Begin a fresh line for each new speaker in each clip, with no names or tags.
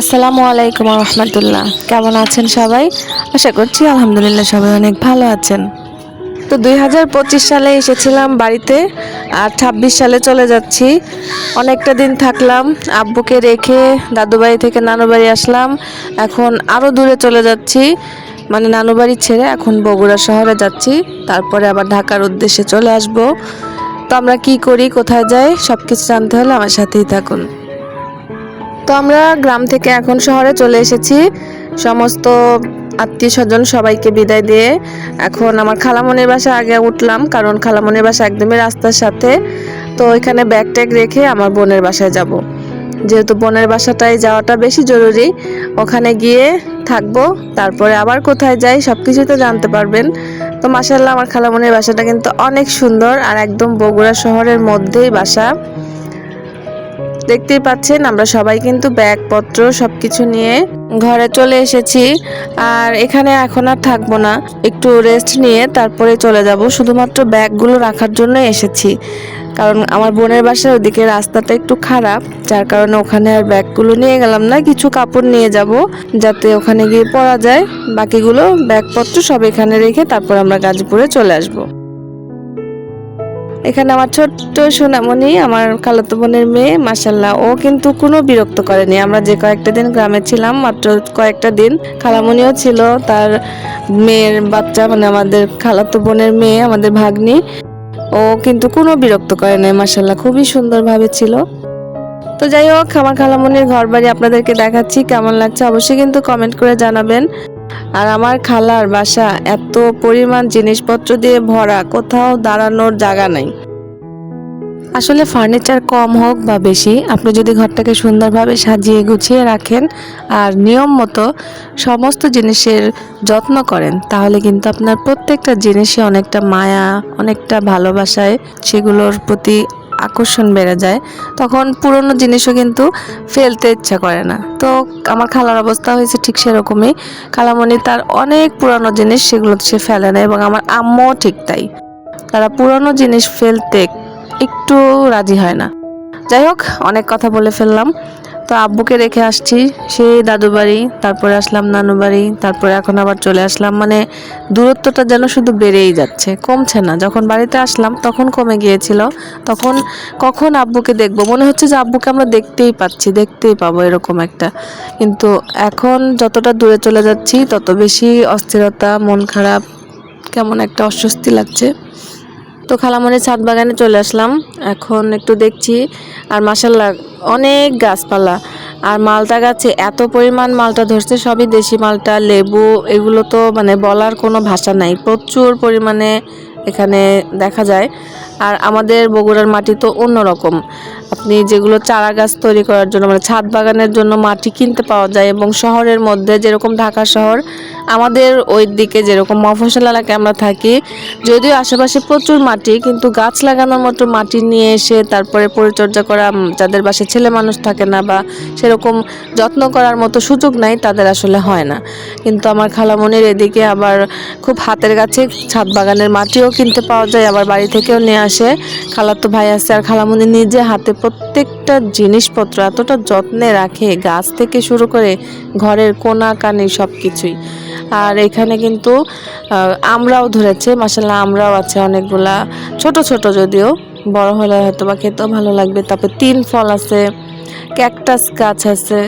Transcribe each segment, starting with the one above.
আসসালামু আলাইকুম রহমতুল্লাহ। কেমন আছেন সবাই? আশা করছি আলহামদুলিল্লাহ সবাই অনেক ভালো আছেন। তো দুই হাজার পঁচিশ সালে এসেছিলাম বাড়িতে আর ছাব্বিশ সালে চলে যাচ্ছি। অনেকটা দিন থাকলাম, আব্বুকে রেখে দাদুবাড়ি থেকে নানু বাড়ি আসলাম। এখন আরও দূরে চলে যাচ্ছি মানে নানু বাড়ি ছেড়ে এখন বগুড়া শহরে যাচ্ছি। তারপরে আবার ঢাকার উদ্দেশ্যে চলে আসব। তো আমরা কি করি, কোথায় যাই সব কিছু জানতে হলে আমার সাথেই থাকুন। তো আমরা গ্রাম থেকে এখন শহরে চলে এসেছি। সমস্ত আত্মীয় স্বজন সবাইকে বিদায় দিয়ে এখন আমার খালামনির বাসা আগে উঠলাম, কারণ খালামনির বাসা একদমই রাস্তার সাথে। তো এখানে ব্যাগ ট্যাগ রেখে আমার বোনের বাসায় যাব। যেহেতু বোনের বাসাটায় যাওয়াটা বেশি জরুরি, ওখানে গিয়ে থাকব, তারপরে আবার কোথায় যাই সব কিছুই তো জানতে পারবেন। তো মাসাল্লাহ আমার খালামনির বাসাটা কিন্তু অনেক সুন্দর আর একদম বগুড়া শহরের মধ্যেই বাসা। দেখতেই পাচ্ছেন, আমরা সবাই কিন্তু ব্যাগপত্র সব কিছু নিয়ে ঘরে চলে এসেছি। আর এখানে এখন আর থাকব না, একটু রেস্ট নিয়ে তারপরে চলে যাব। শুধুমাত্র ব্যাগগুলো রাখার জন্য এসেছি। কারণ আমার বোনের বাসার ওদিকে রাস্তাটা একটু খারাপ, যার কারণে ওখানে আর ব্যাগগুলো নিয়ে গেলাম না, কিছু কাপড় নিয়ে যাব, যাতে ওখানে গিয়ে পরা যায়। বাকিগুলো ব্যাগপত্র সব এখানে রেখে তারপর আমরা গাজীপুরে চলে আসব। এখানে আমার ছোট্ট সোনামণি, আমার খালাতো বোনের মেয়ে মাসাল্লাহ ও কিন্তু কোনো বিরক্ত করেনি। আমরা যে কয়েকটা দিন গ্রামে ছিলাম, মাত্র কয়েকটা দিন খালামণিও ছিল, তার মেয়ের বাচ্চা মানে আমাদের খালাতো বোনের মেয়ে, আমাদের ভাগ্নি। ও কিন্তু কোনো বিরক্ত করে নাই মাসাল্লাহ খুবই সুন্দরভাবে ছিল। তো যাই হোক, আমার খালামণির ঘর বাড়ি আপনাদেরকে দেখাচ্ছি, কেমন লাগছে অবশ্যই কিন্তু কমেন্ট করে জানাবেন। আর আমার খালার বাসা এত পরিমাণ জিনিসপত্র দিয়ে ভরা, কোথাও দাঁড়ানোর জায়গা নাই। আসলে ফার্নিচার কম হোক বা বেশি, আপনি যদি ঘরটাকে সুন্দরভাবে সাজিয়ে গুছিয়ে রাখেন আর নিয়ম মতো সমস্ত জিনিসের যত্ন করেন, তাহলে কিন্তু আপনার প্রত্যেকটা জিনিসে অনেকটা মায়া, অনেকটা ভালোবাসায় সেগুলোর প্রতি আকর্ষণ বেড়ে যায়, তখন পুরনো জিনিসও কিন্তু ফেলতে ইচ্ছা করে না। তো আমার খালার অবস্থা হয়েছে ঠিক সেরকমই। খালামণি তার অনেক পুরনো জিনিস সেগুলো সে ফেলে না এবং আমার আম্মও ঠিক তাই। তারা পুরনো জিনিস ফেলতে একটু রাজি হয় না। যাই হোক, অনেক কথা বলে ফেললাম। তো আব্বুকে রেখে আসছি। সেই দাদু বাড়ি, তারপরে আসলাম নানু বাড়ি, তারপরে এখন আবার চলে আসলাম। মানে দূরত্বটা যেন শুধু বেড়েই যাচ্ছে, কমছে না। যখন বাড়িতে আসলাম, তখন কমে গিয়েছিল। তখন কখন আব্বুকে দেখব? মনে হচ্ছে যে আব্বুকে আমরা দেখতেই পাচ্ছি, দেখতেই পাবো এরকম একটা। কিন্তু এখন যতটা দূরে চলে যাচ্ছি, তত বেশি অস্থিরতা, মন খারাপ, কেমন একটা অস্বস্তি লাগছে। তো খালামনের ছাদ বাগানে চলে আসলাম। এখন একটু দেখছি, আর মাসাল্লাহ অনেক গাছপালা। আর মালটা গাছে এত পরিমাণ মালটা ধরছে, সবই দেশি মালটা, লেবু, এগুলো তো মানে বলার কোনো ভাষা নাই। প্রচুর পরিমাণে এখানে দেখা যায়। আর আমাদের বগুড়ার মাটি তো অন্যরকম। আপনি যেগুলো চারা গাছ তৈরি করার জন্য মানে ছাদ বাগানের জন্য মাটি কিনতে পাওয়া যায় এবং শহরের মধ্যে যেরকম ঢাকা শহর, আমাদের ওই দিকে যেরকম মফসল এলাকায় আমরা থাকি, যদিও আশেপাশে প্রচুর মাটি, কিন্তু গাছ লাগানোর মতো মাটি নিয়ে এসে তারপরে পরিচর্যা করা যাদের বাসে ছেলে মানুষ থাকে না বা সেরকম যত্ন করার মতো সুযোগ নাই, তাদের আসলে হয় না। কিন্তু আমার খালামনির এদিকে আবার খুব হাতের কাছে ছাদ বাগানের মাটিও কিনতে পাওয়া যায়, আবার বাড়ি থেকেও নিয়ে আসে। খালাতো ভাই আছে আর খালামনি নিজে হাতে প্রত্যেকটা জিনিসপত্র এতটা যত্নে রাখে, গাছ থেকে শুরু করে ঘরের কোনা কানি সব কিছুই আর এখানে কিন্তু আমরাও ধরেছে মাসাল্লাহ আমরাও আছে অনেকগুলা, ছোট ছোট যদিও, বড় হলে হয়তো বা খেতেও ভালো লাগবে। তারপর তিন ফল আছে, ক্যাকটাস গাছ আছে,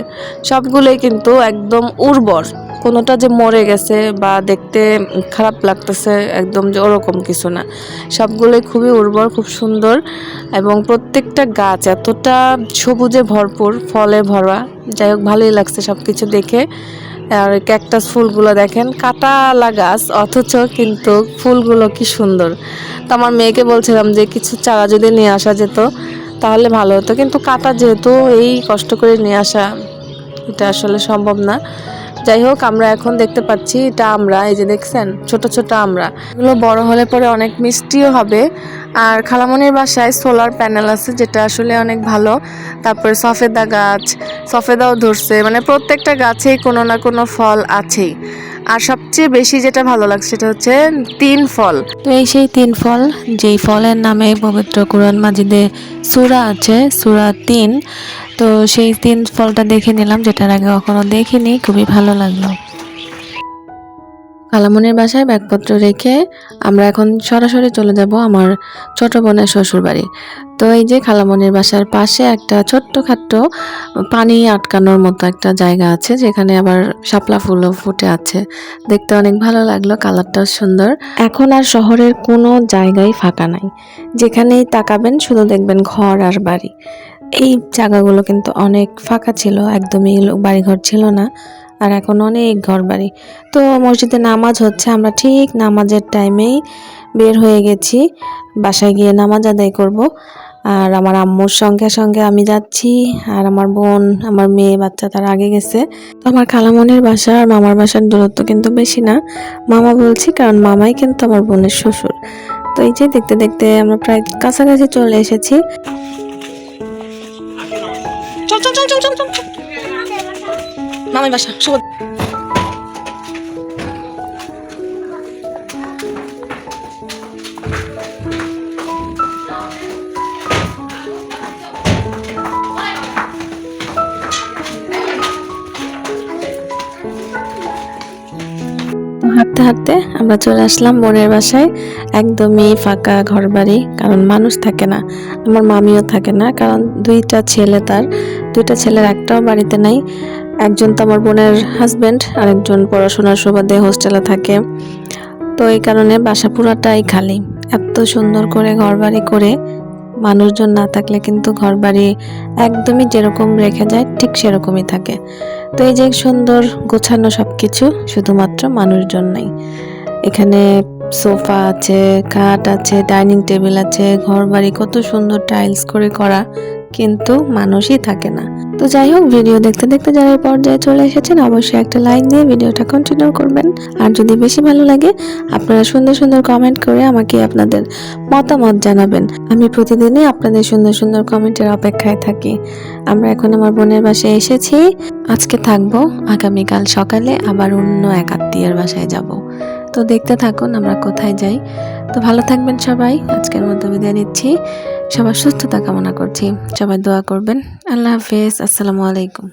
সবগুলোই কিন্তু একদম উর্বর। কোনোটা যে মরে গেছে বা দেখতে খারাপ লাগতেছে একদম যে ওরকম কিছু না। সবগুলোই খুবই উর্বর, খুব সুন্দর এবং প্রত্যেকটা গাছ এতটা সবুজে ভরপুর, ফলে ভরা। যাই হোক, ভালোই লাগছে সব কিছু দেখে। আর ক্যাকটাস ফুলগুলো দেখেন, কাটালা গাছ অথচ কিন্তু ফুলগুলো কি সুন্দর। তো আমার মেয়েকে বলছিলাম যে কিছু চারা যদি নিয়ে আসা যেত তাহলে ভালো হতো, কিন্তু কাটা যেহেতু এই কষ্ট করে নিয়ে আসা, এটা আসলে সম্ভব না। যাই হোক, আমরা এখন দেখতে পাচ্ছি এটা আমরা, এই যে দেখছেন, ছোট ছোট আমরা। এগুলো বড় হলে পরে অনেক মিষ্টিও হবে। আর খালামনির বাসায় সোলার প্যানেল আছে, যেটা আসলে অনেক ভালো। তারপরে সফেদা গাছ, সফেদাও ধরছে। মানে প্রত্যেকটা গাছেই কোনো না কোনো ফল আছেই। আর সবচেয়ে বেশি যেটা ভালো লাগছে, সেটা হচ্ছে তিন ফল। তো এই সেই তিন ফল, যেই ফলের নামে পবিত্র কোরআন মাজিদে সুরা আছে, সুরা তিন। তো সেই তিন ফলটা দেখে নিলাম, যেটার আগে কখনো দেখিনি, খুবই ভালো লাগল। কালামনির বাসায় ব্যাগপত্র রেখে আমরা এখন সরাসরি চলে যাব আমার ছোট বোনের শ্বশুর বাড়ি তো এই যে খালামনির বাসার পাশে একটা ছোট্ট খাট্ট, পানি আটকানোর মতো একটা জায়গা আছে, যেখানে আবার শাপলা ফুলও ফুটে আছে। দেখতে অনেক ভালো লাগল, কালারটাও সুন্দর। এখন আর শহরের কোনো জায়গায় ফাঁকা নাই। যেখানেই তাকাবেন, শুধু দেখবেন ঘর আর বাড়ি। এই জায়গাগুলো কিন্তু অনেক ফাঁকা ছিল, একদমই বাড়িঘর ছিল না, আর এখন অনেক ঘর বাড়ি তো মসজিদে নামাজ হচ্ছে, আমরা ঠিক নামাজের টাইমেই বের হয়ে গেছি, বাসায় গিয়ে নামাজ আদায় করব। আর আমার আম্মুর সঙ্গে সঙ্গে আমি যাচ্ছি, আর আমার বোন, আমার মেয়ে, বাচ্চা তার আগে গেছে। তো আমার খালামনির বাসা আর মামার বাসার দূরত্ব কিন্তু বেশি না। মামা বলছি, কারণ মামাই কিন্তু আমার বোনের শ্বশুর। তো এই যে দেখতে দেখতে আমরা প্রায় কাছাকাছি চলে এসেছি। চল চল চল চল মামাই বাসা শুভ। হাঁটতে হাঁটতে আমরা চলে আসলাম বোনের বাসায়। একদমই ফাঁকা ঘর বাড়ি কারণ মানুষ থাকে না। আমার মামিও থাকে না, কারণ দুইটা ছেলে তার। দুইটা ছেলের একটাও বাড়িতে নাই। একজন তো আমার বোনের হাজব্যান্ড আরেকজন পড়াশোনার সুবাদে হোস্টেলে থাকে। তো এই কারণে বাসা পুরাটাই খালি। এত সুন্দর করে ঘর বাড়ি করে মানুষজন না থাকলে কিন্তু ঘর বাড়ি একদমই যেরকম রেখে যায়, ঠিক সেরকমই থাকে। তো এই যে সুন্দর গোছানো সব কিছু শুধুমাত্র মানুষজন নাই। এখানে সোফা আছে, খাট আছে, ডাইনিং টেবিল আছে ঘর বাড়ি কত সুন্দর টাইলস করে করা, কিন্তু মানুষই থাকে না। তো যাই হোক, ভিডিও দেখতে দেখতে যারা এই পর্যায়ে চলে এসেছেন, অবশ্যই একটা লাইক দিয়ে ভিডিওটা কন্টিনিউ করবেন। আর যদি বেশি ভালো লাগে, আপনারা সুন্দর সুন্দর কমেন্ট করে আমাকে আপনাদের মতামত জানাবেন। আমি প্রতিদিনই আপনাদের সুন্দর সুন্দর কমেন্টের অপেক্ষায় থাকি। আমরা এখন আমার বোনের বাসায় এসেছি। আজকে থাকব, আগামীকাল সকালে আবার অন্য এক আত্মীয়ের বাসায় যাব। তো দেখতে থাকুন আমরা কোথায় যাই। তো ভালো থাকবেন সবাই। আজকের মতো বিদায় নিচ্ছি। সবার সুস্থতা কামনা করছি। সবাই দোয়া করবেন। আল্লাহ হাফেজ। আসসালামু আলাইকুম।